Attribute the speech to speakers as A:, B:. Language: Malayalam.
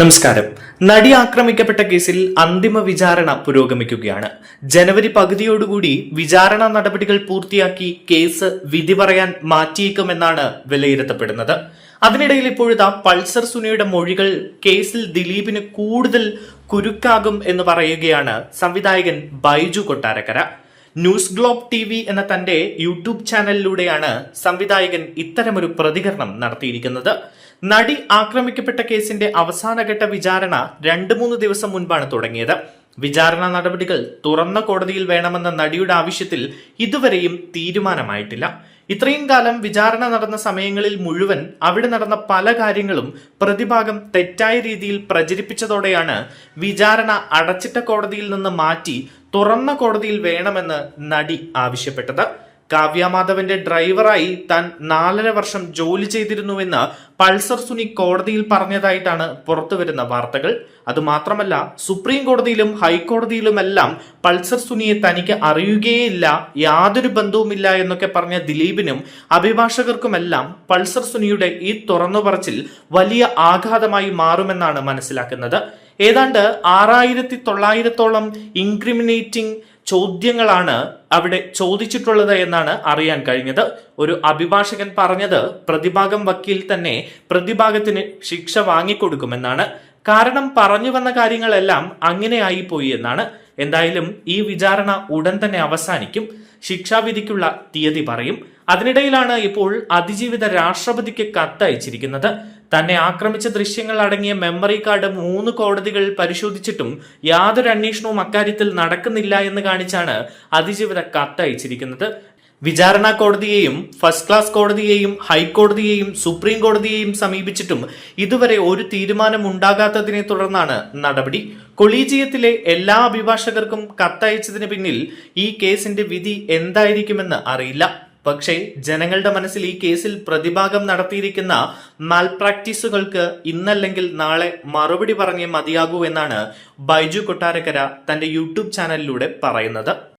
A: നമസ്കാരം. നടി ആക്രമിക്കപ്പെട്ട കേസിൽ അന്തിമ വിചാരണ പുരോഗമിക്കുകയാണ്. ജനുവരി പകുതിയോടുകൂടി വിചാരണ നടപടികൾ പൂർത്തിയാക്കി കേസ് വിധി പറയാൻ മാറ്റിയേക്കുമെന്നാണ് വിലയിരുത്തപ്പെടുന്നത്. അതിനിടയിൽ ഇപ്പോഴത്തെ പൾസർ സുനിയുടെ മൊഴികൾ കേസിൽ ദിലീപിന് കൂടുതൽ കുരുക്കാകും എന്ന് പറയുകയാണ് സംവിധായകൻ Baiju Kottarakkara. News globe T V എന്ന തന്റെ യൂട്യൂബ് ചാനലിലൂടെയാണ് സംവിധായകൻ ഇത്തരമൊരു പ്രതികരണം നടത്തിയിരിക്കുന്നത്. നടി ആക്രമിക്കപ്പെട്ട കേസിന്റെ അവസാനഘട്ട വിചാരണ രണ്ടു മൂന്ന് ദിവസം മുൻപാണ് തുടങ്ങിയത്. വിചാരണ നടപടികൾ തുറന്ന കോടതിയിൽ വേണമെന്ന നടിയുടെ ആവശ്യത്തിൽ ഇതുവരെയും തീരുമാനമായിട്ടില്ല. ഇത്രയും കാലം വിചാരണ നടന്ന സമയങ്ങളിൽ മുഴുവൻ അവിടെ നടന്ന പല കാര്യങ്ങളും പ്രതിഭാഗം തെറ്റായ രീതിയിൽ പ്രചരിപ്പിച്ചതോടെയാണ് വിചാരണ അടച്ചിട്ട കോടതിയിൽ നിന്ന് മാറ്റി തുറന്ന കോടതിയിൽ വേണമെന്ന് നടി ആവശ്യപ്പെട്ടത്. കാവ്യമാധവന്റെ ഡ്രൈവറായി താൻ നാലര വർഷം ജോലി ചെയ്തിരുന്നുവെന്ന് പൾസർ സുനി കോടതിയിൽ പറഞ്ഞതായിട്ടാണ് പുറത്തുവരുന്ന വാർത്തകൾ. അതുമാത്രമല്ല സുപ്രീം കോടതിയിലും ഹൈക്കോടതിയിലുമെല്ലാം പൾസർ സുനിയെ തനിക്ക് അറിയുകയില്ല യാതൊരു ബന്ധവുമില്ല എന്നൊക്കെ പറഞ്ഞ ദിലീപിനും അഭിഭാഷകർക്കുമെല്ലാം പൾസർ സുനിയുടെ ഈ തുറന്നുപറച്ചിൽ വലിയ ആഘാതമായി മാറുമെന്നാണ് മനസ്സിലാക്കുന്നത്. ഏതാണ്ട് ആറായിരത്തി തൊള്ളായിരത്തോളം ഇൻക്രിമിനേറ്റിംഗ് ചോദ്യങ്ങളാണ് അവിടെ ചോദിച്ചിട്ടുള്ളത് എന്നാണ് അറിയാൻ കഴിഞ്ഞത്. ഒരു അഭിഭാഷകൻ പറഞ്ഞത് പ്രതിഭാഗം വക്കീൽ തന്നെ പ്രതിഭാഗത്തിന് ശിക്ഷ വാങ്ങിക്കൊടുക്കുമെന്നാണ്. കാരണം പറഞ്ഞു വന്ന കാര്യങ്ങളെല്ലാം അങ്ങനെ ആയിപ്പോയി എന്നാണ്. എന്തായാലും ഈ വിചാരണ ഉടൻ തന്നെ അവസാനിക്കും. ശിക്ഷാവിധിക്കുള്ള തീയതി പറയും. അതിനിടയിലാണ് ഇപ്പോൾ അതിജീവിത രാഷ്ട്രപതിക്ക് കത്തയച്ചിരിക്കുന്നത്. തന്നെ ആക്രമിച്ച ദൃശ്യങ്ങൾ അടങ്ങിയ മെമ്മറി കാർഡ് മൂന്ന് കോടതികൾ പരിശോധിച്ചിട്ടും യാതൊരു അന്വേഷണവും അക്കാര്യത്തിൽ നടക്കുന്നില്ല എന്ന് കാണിച്ചാണ് അതിജീവിത കത്തയച്ചിരിക്കുന്നത്. വിചാരണ കോടതിയെയും ഫസ്റ്റ് ക്ലാസ് കോടതിയെയും ഹൈക്കോടതിയെയും സുപ്രീം കോടതിയെയും സമീപിച്ചിട്ടും ഇതുവരെ ഒരു തീരുമാനം ഉണ്ടാകാത്തതിനെ തുടർന്നാണ് നടപടി. കൊളീജിയത്തിലെ എല്ലാ അഭിഭാഷകർക്കും കത്തയച്ചതിന് പിന്നിൽ ഈ കേസിന്റെ വിധി എന്തായിരിക്കുമെന്ന് അറിയില്ല. പക്ഷേ ജനങ്ങളുടെ മനസ്സിൽ ഈ കേസിൽ പ്രതിഭാഗം നടത്തിയിരിക്കുന്ന മാൽപ്രാക്ടീസുകൾക്ക് ഇന്നല്ലെങ്കിൽ നാളെ മറുപടി പറഞ്ഞേ മതിയാകൂ എന്നാണ് ബൈജു കൊട്ടാരക്കര തന്റെ യൂട്യൂബ് ചാനലിലൂടെ പറയുന്നത്.